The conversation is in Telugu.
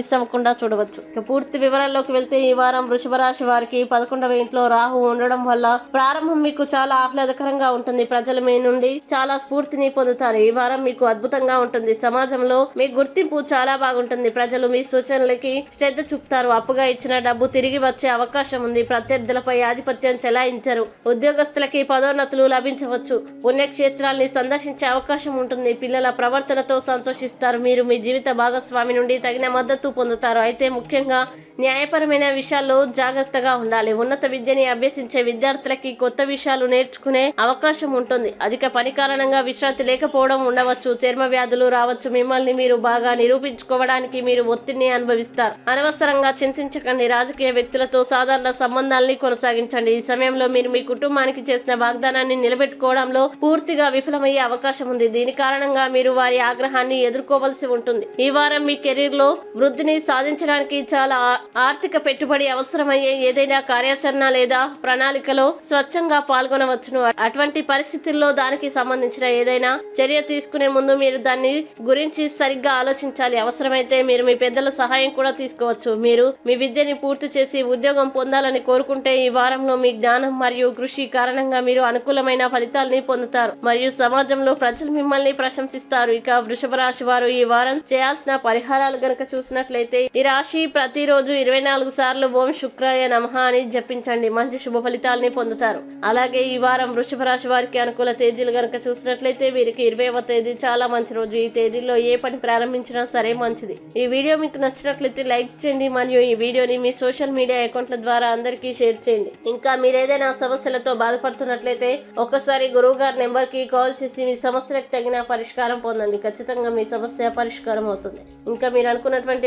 మిస్ అవ్వకుండా చూడవచ్చు. ఇక పూర్తి వివరాల్లోకి వెళ్తే ఈ వారం వృషభ రాశి వారికి పదకొండవ ఇంట్లో రాహు ఉండడం వల్ల ప్రారంభం మీకు చాలా ఆహ్లాదకరంగా ఉంటుంది. ప్రజలు మీ నుండి చాలా స్ఫూర్తిని పొందుతారు. ఈ వారం మీకు అద్భుతంగా ఉంటుంది. సమాజంలో మీ గుర్తింపు చాలా బాగుంటుంది. ప్రజలు మీ సూచనలకి శ్రద్ధ చూపుతారు. అప్పుగా ఇచ్చిన డబ్బు తిరిగి వచ్చే అవకాశం ఉంది. ప్రత్యర్థులపై ఆధిపత్యం చెలాయించరు. ఉద్యోగస్తులకి పదోన్నతులు లభించవచ్చు. పుణ్యక్షేత్రాల్ని సందర్శించే అవకాశం ఉంటుంది. పిల్లల ప్రవర్తనతో సంతోషిస్తారు. మీరు మీ జీవిత భాగస్వామి నుండి తగిన మద్దతు పొందుతారు. అయితే ముఖ్యంగా న్యాయపరమైన విషయాల్లో జాగ్రత్తగా ఉండాలి. ఉన్నత విద్యని అభ్యసించే విద్యార్థులకి కొత్త విషయాలు నేర్చుకునే అవకాశం ఉంటుంది. అధిక పని కారణంగా విశ్రాంతి లేకపోవడం ఉండవచ్చు. చర్మ వ్యాధులు రావచ్చు. మిమ్మల్ని మీరు బాగా నిరూపించుకోవడానికి మీరు ఒత్తిడిని అనుభవిస్తారు. అనవసరంగా చింతించకండి. రాజకీయ వ్యక్తులతో సాధారణ సంబంధాలని కొనసాగించండి. ఈ సమయంలో మీరు మీ కుటుంబానికి చేసిన వాగ్దానాన్ని నిలబెట్టుకోవడంలో పూర్తిగా విఫలమయ్యే అవకాశం ఉంది. దీని కారణంగా మీరు వారి ఆగ్రహాన్ని ఎదుర్కోవలసి ఉంటుంది. ఈ వారం మీ కెరీర్లో వృద్ధిని సాధించడానికి చాలా ఆర్థిక పెట్టుబడి అవసరమయ్యే ఏదైనా కార్యాచరణ లేదా ప్రణాళికలో స్వచ్ఛంగా పాల్గొనవచ్చును. అటువంటి పరిస్థితుల్లో దానికి సంబంధించిన ఏదైనా చర్య తీసుకునే ముందు మీరు దాన్ని గురించి సరిగ్గా ఆలోచించాలి. అవసరమైతే మీరు మీ పెద్దల సహాయం కూడా తీసుకోవచ్చు. మీరు మీ విద్యని పూర్తి చేసి ఉద్యోగం పొందాలని కోరుకుంటే ఈ వారంలో మీ జ్ఞానం మరియు కృషి కారణంగా మీరు అనుకూలమైన ఫలితాలని పొందుతారు. మరియు సమాజంలో ప్రజలు మిమ్మల్ని ప్రశంసిస్తారు. ఇక వృషభ రాశి వారు ఈ వారం చేయాల్సిన పరిహారాలు గనక చూసినట్లయితే ఈ రాశి ప్రతిరోజు ఇరవై నాలుగు సార్లు ఓం శుక్రాయ నమః అని జపించండి. మంచి శుభ ఫలితాలని పొందుతారు. అలాగే ఈ వారం వృషభ రాశి వారికి అనుకూల తేదీలు గనక చూసినట్లయితే వీరికి ఇరవైవ తేదీ చాలా మంచి రోజు. ఈ తేదీలో ఏ పని ప్రారంభించినా సరే మంచిది. ఈ వీడియో మీకు నచ్చినట్లయితే లైక్ చేయండి. మరియు ఈ వీడియోని మీ సోషల్ మీడియా అకౌంట్ల ద్వారా అందరికీ షేర్ చేయండి. ఇంకా మీరు ఏదైనా సమస్యలతో బాధపడుతున్నట్లయితే ఒకసారి గురువు గారి నెంబర్కి కాల్ చేసి మీ సమస్యలకు తగిన పరిష్కారం పొందండి. ఖచ్చితంగా మీ సమస్య పరిష్కారం అవుతుంది. ఇంకా మీరు అనుకున్నటువంటి